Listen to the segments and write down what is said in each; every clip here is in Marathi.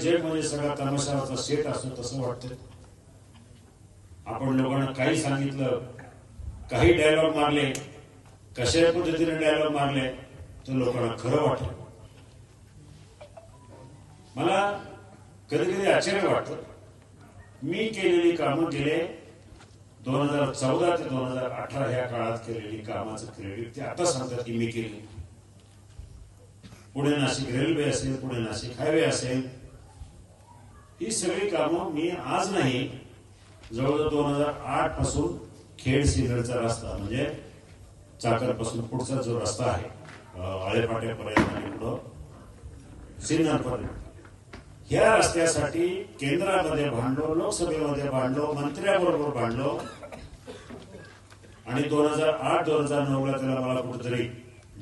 जग म्हणजे सगळा तमाशाचा सेट असतो तसं वाटतं. आपण लोकांना काही सांगितलं काही डायलॉग मारले कशा पद्धतीने डायलॉग मारले तर लोकांना खरं वाटलं मला कधी कधी आश्चर्य वाटत. मी केलेली कामं गेले दोन हजार चौदा ते दोन हजार अठरा ह्या काळात केलेली कामाचं क्रेडिट ते आता सांगतात की मी केली. पुणे नाशिक रेल्वे असेल पुणे नाशिक हायवे असेल ही सगळी कामं मी आज नाही जवळजवळ दोन हजार आठपासून खेड सिन्नरचा रस्ता म्हणजे चाकरपासून पुढचा जो रस्ता आहे अं, आळेपाट्यापर्यंत आणि पुढं सिन्नरपर्यंत. ह्या रस्त्यासाठी केंद्रामध्ये भांडलो लोकसभेमध्ये भांडलो मंत्र्याबरोबर भांडलो आणि दोन हजार आठ दोन हजार नऊ ला त्याला मला कुठेतरी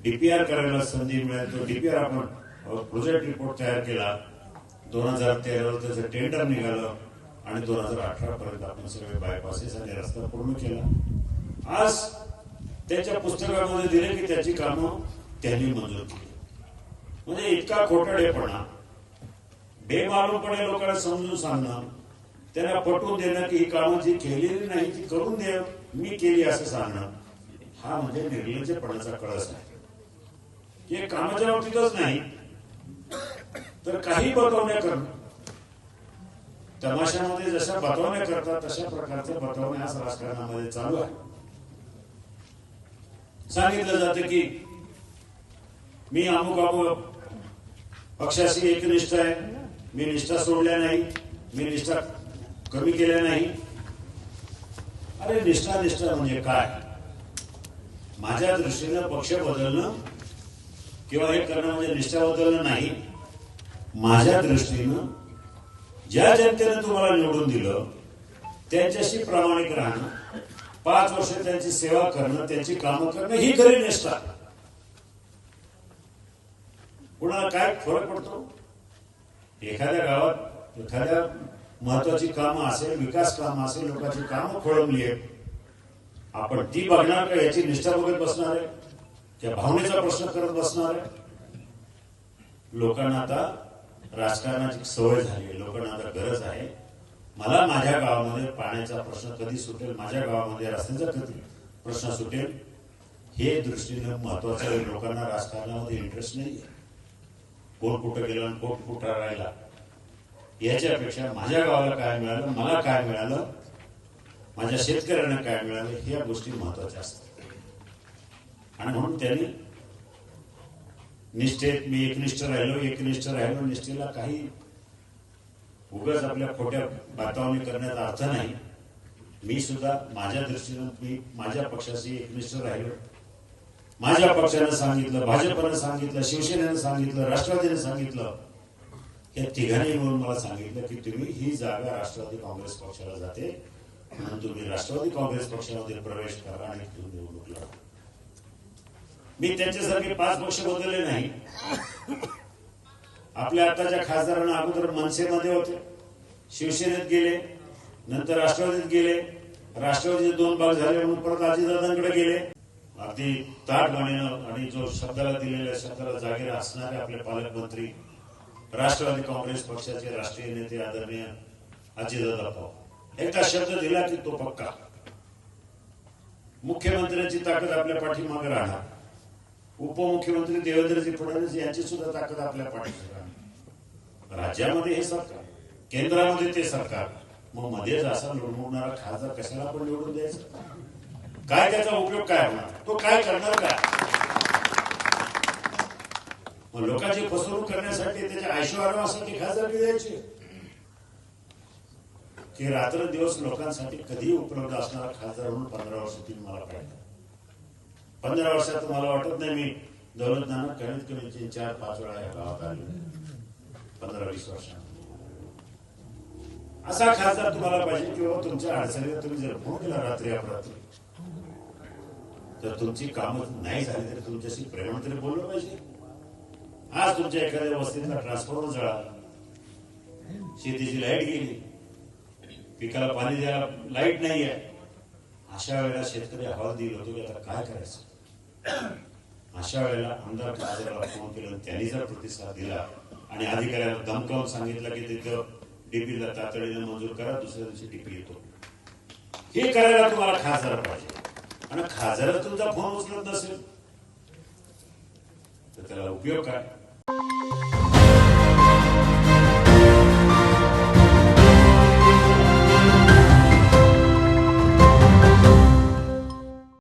डीपीआर करायला संधी मिळाली. तो डीपीआर आपण प्रोजेक्ट रिपोर्ट तयार केला. दोन हजार तेराला त्याचं टेंडर निघालं आणि दोन हजार अठरा पर्यंत आपण सगळे बायपासेस आणि रस्ता पूर्ण केला. आज त्याच्या पुस्तकामध्ये दिले की त्याची कामं त्यांनी मंजूर केली. म्हणजे इतका खोटाडेपणा बेमालूमपणे लोकांना समजून सांगणं त्यांना पटवून देणं की ही कामं जी केलेली नाही ती करून दे मी केली असं सांगणं हा म्हणजे निर्लज्जपणाचा कळस आहे हे कामाच्या बाबतीतच नाही तर काही बतवण्या करणं तमाशामध्ये जशा बतवण्या करतात तशा प्रकारच्या बतवण्या आज राजकारणामध्ये चालू आहे. सांगितलं जातं की मी अमुक अमुक पक्षाशी एकनिष्ठ आहे. मी निष्ठा सोडल्या नाही. मी निष्ठा कमी केल्या नाही. अरे निष्ठा निष्ठा म्हणजे काय? माझ्या दृष्टीनं पक्ष बदलणं किंवा हे करणं म्हणजे निष्ठा बदलणं नाही. माझ्या दृष्टीनं ज्या जनतेनं तुम्हाला निवडून दिलं त्यांच्याशी प्रामाणिक राहणं पाच वर्ष त्यांची सेवा करणं त्यांची कामं करणं ही खरी निष्ठा. कुणाला काय फरक पडतो? एखाद्या गावात एखाद्या महत्वाची कामं असेल विकास काम असेल लोकांची कामं खोळंबली आहेत. आपण ती बघणार का याची निष्ठा बघत बसणार आहे? त्या भावनेचा प्रश्न करत बसणार आहे? लोकांना आता राजकारणाची सवय झाली आहे. लोकांना आता गरज आहे. मला माझ्या गावामध्ये पाण्याचा प्रश्न कधी सुटेल माझ्या गावामध्ये रस्त्याचा कधी प्रश्न सुटेल हे दृष्टीनं महत्वाचं आहे. लोकांना राजकारणामध्ये इंटरेस्ट नाही आहे कोण कुठं गेलं आणि कोण कुठं राहिला याच्यापेक्षा माझ्या गावाला काय मिळालं मला काय मिळालं माझ्या शेतकऱ्यांना काय मिळालं ह्या गोष्टी महत्त्वाच्या असतात. आणि म्हणून त्यांनी निष्ठेत मी एकनिष्ठ राहिलो एकनिष्ठ राहिलो निष्ठेला काही उगाच आपल्या खोट्या बातावणी करण्याचा अर्थ नाही. मी सुद्धा माझ्या दृष्टीनं मी माझ्या पक्षाशी एकनिष्ठ राहिलो. माझ्या पक्षानं सांगितलं भाजपनं सांगितलं शिवसेनेनं सांगितलं राष्ट्रवादीनं सांगितलं. या तिघांनी मिळून मला सांगितलं की तुम्ही ही जागा राष्ट्रवादी काँग्रेस पक्षाला जाते. म्हणून तुम्ही राष्ट्रवादी काँग्रेस पक्षामध्ये प्रवेश करा आणि तुम्ही निवडणूक लढा. मी त्यांच्यासारखे पाच पक्ष बदलले नाही. आपल्या आताच्या खासदारांना अगोदर मनसेमध्ये होते. शिवसेनेत गेले नंतर राष्ट्रवादीत गेले. राष्ट्रवादीचे दोन भाग झाले म्हणून परत अजितदादांकडे गेले. अगदी ताटपणानं आणि जो शब्दाला दिलेल्या शब्दाला जागेला असणारे आपले पालकमंत्री राष्ट्रवादी काँग्रेस पक्षाचे राष्ट्रीय नेते आदरणीय अजितदादा पवार एकदा शब्द दिला की तो पक्का. मुख्यमंत्र्यांची ताकद आपल्या पाठीमागे राहणार. उपमुख्यमंत्री देवेंद्रजी फडणवीस यांची सुद्धा ताकद आपल्या पाठीशी राज्यामध्ये हे सरकार केंद्रामध्ये ते सरकार मग मध्येच असा निवडणारा खासदार कशाला आपण निवडून द्यायचं? काय त्याचा उपयोग काय होणार? तो काय करणार काय? मग लोकांची फसवणूक करण्यासाठी त्याच्या ऐश्वर्यासाठी खासदारकी द्यायची? की रात्र दिवस लोकांसाठी कधी उपलब्ध असणारा खासदार म्हणून पंधरा वर्ष तुम्ही मला पाहिजे पंधरा वर्षात मला वाटत नाही मी दौलत कमीत कमी तीन चार पाच वेळा या गावात आले. पंधरा वीस वर्षात असा खासदार तुम्हाला पाहिजे की बाबा तुमच्या अडचणीला तुम्ही जर फोन केला रात्री अपरात्री तर तुमची कामं नाही झाली तरी तुमच्याशी प्रेम तरी बोललं पाहिजे. आज तुमच्या एखाद्या वस्तीतला ट्रान्सफॉर्मर जळाला. शेतीची लाइट गेली. पिकाला पाणी द्यायला लाइट नाही आहे अशा वेळेला शेतकरी अहवाल दिला होतो की आता काय करायचं? अशा वेळेला आमदार खासदाराला फोन केला त्यांनी जर प्रतिसाद दिला आणि अधिकाऱ्याला धमकावून सांगितलं की तिथं डीपीला तातडीने मंजूर करा दुसऱ्या दिवशी डीपी येतो. हे करायला तुम्हाला खासदार पाहिजे. आणि खासदार तुमचा फोन उचलत नसेल तर त्याला उपयोग काय?